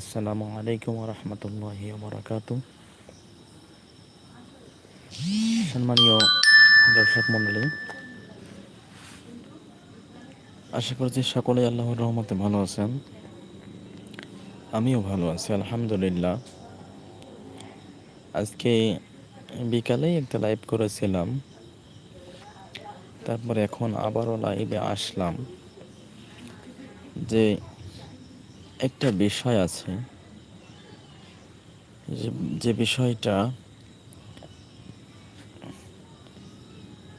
আসসালামু আলাইকুম রহমতুল্লাহি বরাকাত সম্মানীয় দর্শক মণ্ডলী, আশা করছি সকলেই আল্লাহর রহমতে ভালো আছেন। আমিও ভালো আছি, আলহামদুলিল্লাহ। আজকে বিকালেই একটা লাইভ করেছিলাম। তারপরে এখন আবারও লাইভে আসলাম। যে একটা বিষয় আছে যে বিষয়টা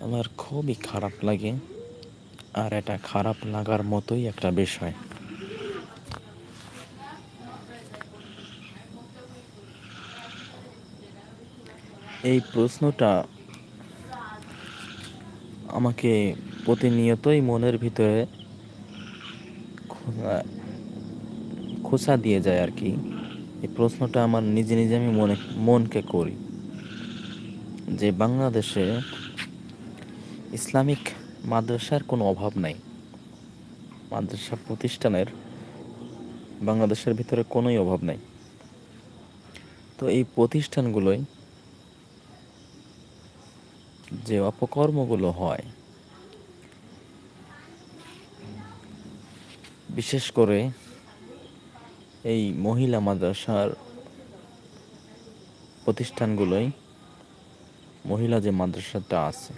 আমার খুবই খারাপ লাগে আর এটা খারাপ লাগার মতোই একটা বিষয়। এই প্রশ্নটা আমাকে প্রতিনিয়তই মনের ভিতরে খো- খোঁচা দিয়ে যায় আর কি। এই প্রশ্নটা আমার নিজে নিজে আমি মনে, মনকে করি। যে বাংলাদেশে ইসলামিক মাদ্রাসার কোনো অভাব নাই। মাদ্রাসা প্রতিষ্ঠানের বাংলাদেশের ভিতরে কোনোই অভাব নাই। তো এই প্রতিষ্ঠানগুলোই যে অপকর্মগুলো হয়, বিশেষ করে এই মহিলা মাদ্রাসার প্রতিষ্ঠানগুলোই মহিলা যে মাদ্রাসাটা আছে।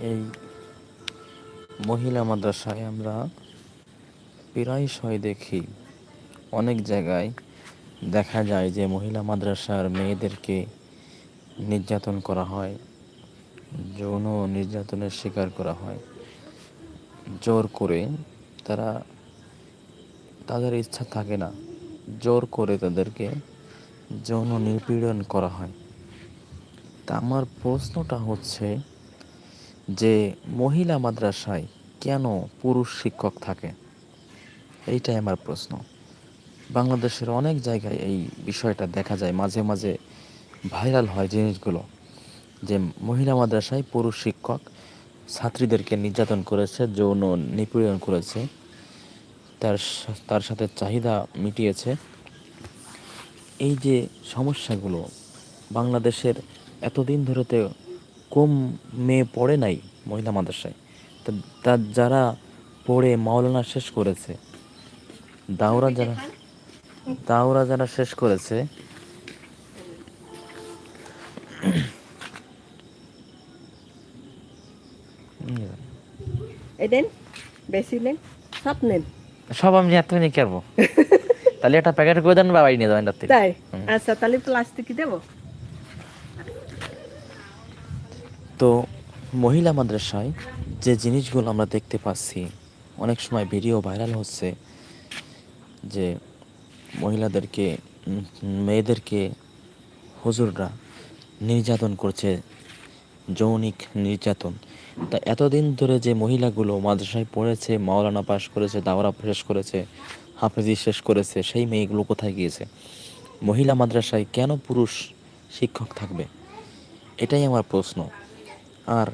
এই মহিলা মাদ্রাসায় আমরা প্রায়শই দেখি অনেক জায়গায় দেখা যায় যে মহিলা মাদ্রাসার মেয়েদেরকে নির্যাতন করা হয়, যৌন নির্যাতনের শিকার করা হয়। জোর করে তারা তাদের ইচ্ছা থাকে না, জোর করে তাদেরকে যৌন নিপীড়ন করা হয়। তা আমার প্রশ্নটা হচ্ছে যে মহিলা মাদ্রাসায় কেন পুরুষ শিক্ষক থাকে? এইটাই আমার প্রশ্ন। বাংলাদেশের অনেক জায়গায় এই বিষয়টা দেখা যায়, মাঝে মাঝে ভাইরাল হয় জিনিসগুলো। যে মহিলা মাদ্রাসায় পুরুষ শিক্ষক ছাত্রীদেরকে নির্যাতন করেছে, যৌন নিপীড়ন করেছে, তার তার সাথে চাহিদা মিটিয়েছে। এই যে সমস্যাগুলো বাংলাদেশের এতদিন ধরে তো কম মেয়ে পড়ে নাই মহিলা মাদ্রাসায়। তা তা যারা পড়ে মাওলানা শেষ করেছে দাওরা যারা দাওরা যারা শেষ করেছে এই দেন বেশি নেন সব নেন। সব আমি এত নিয়ে করব? তাহলে একটা প্যাকেট করে দেন বা বাড়ি নিয়ে যাবেন রাত্রে। তাই? আচ্ছা তাহলে প্লাস্টিক দেবো? তো মহিলা মাদ্রাসায় যে জিনিসগুলো আমরা দেখতে পাচ্ছি, অনেক সময় ভিডিও ভাইরাল হচ্ছে যে মহিলাদেরকে মেয়েদেরকে হুজুররা নির্যাতন করছে, যৌনিক নির্যাতন। তা এতদিন ধরে যে মহিলাগুলো মাদ্রাসায় পড়েছে, মাওলানা পাশ করেছে, দাওরা শেষ করেছে, হাফেজি শেষ করেছে, সেই মেয়েগুলো কোথায় গিয়েছে? মহিলা মাদ্রাসায় কেন পুরুষ শিক্ষক থাকবে? এটাই আমার প্রশ্ন। আর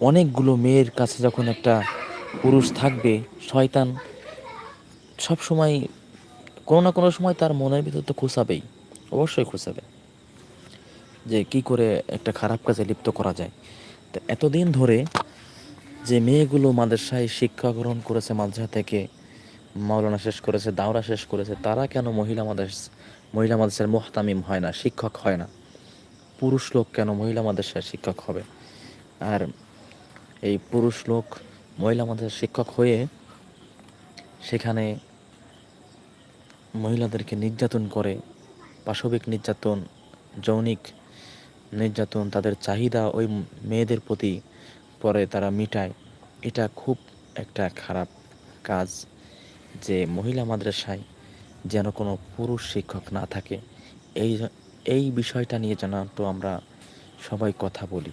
অনেকগুলো মেয়ের কাছে যখন একটা পুরুষ থাকবে, শয়তান সব সময়, কোনো না কোনো সময় তার মনের ভিতর তো খুঁচাবেই অবশ্যই খুঁচাবে যে কি করে একটা খারাপ কাজে লিপ্ত করা যায়। তো এতদিন ধরে যে মেয়েগুলো মাদ্রাসায় শিক্ষা গ্রহণ করেছে, মাদ্রাসা থেকে মাওলানা শেষ করেছে, দাওরা শেষ করেছে, তারা কেন মহিলা মাদ্রাস, মহিলা মাদ্রাসার মোহতামিম হয় না, শিক্ষক হয় না? পুরুষ লোক কেন মহিলা মাদ্রাসার শিক্ষক হবে? আর এই পুরুষ লোক, মহিলা মাদ্রাসার শিক্ষক হয়ে সেখানে মহিলাদেরকে নির্যাতন করে, পাশবিক নির্যাতন, যৌনিক নির্যাতন, তাদের চাহিদা ওই মেয়েদের প্রতি পরে তারা মিটায়। এটা খুব একটা খারাপ কাজ যে মহিলা মাদ্রাসায় যেন কোনো পুরুষ শিক্ষক না থাকে। এই এই বিষয়টা নিয়ে যেন তো আমরা সবাই কথা বলি।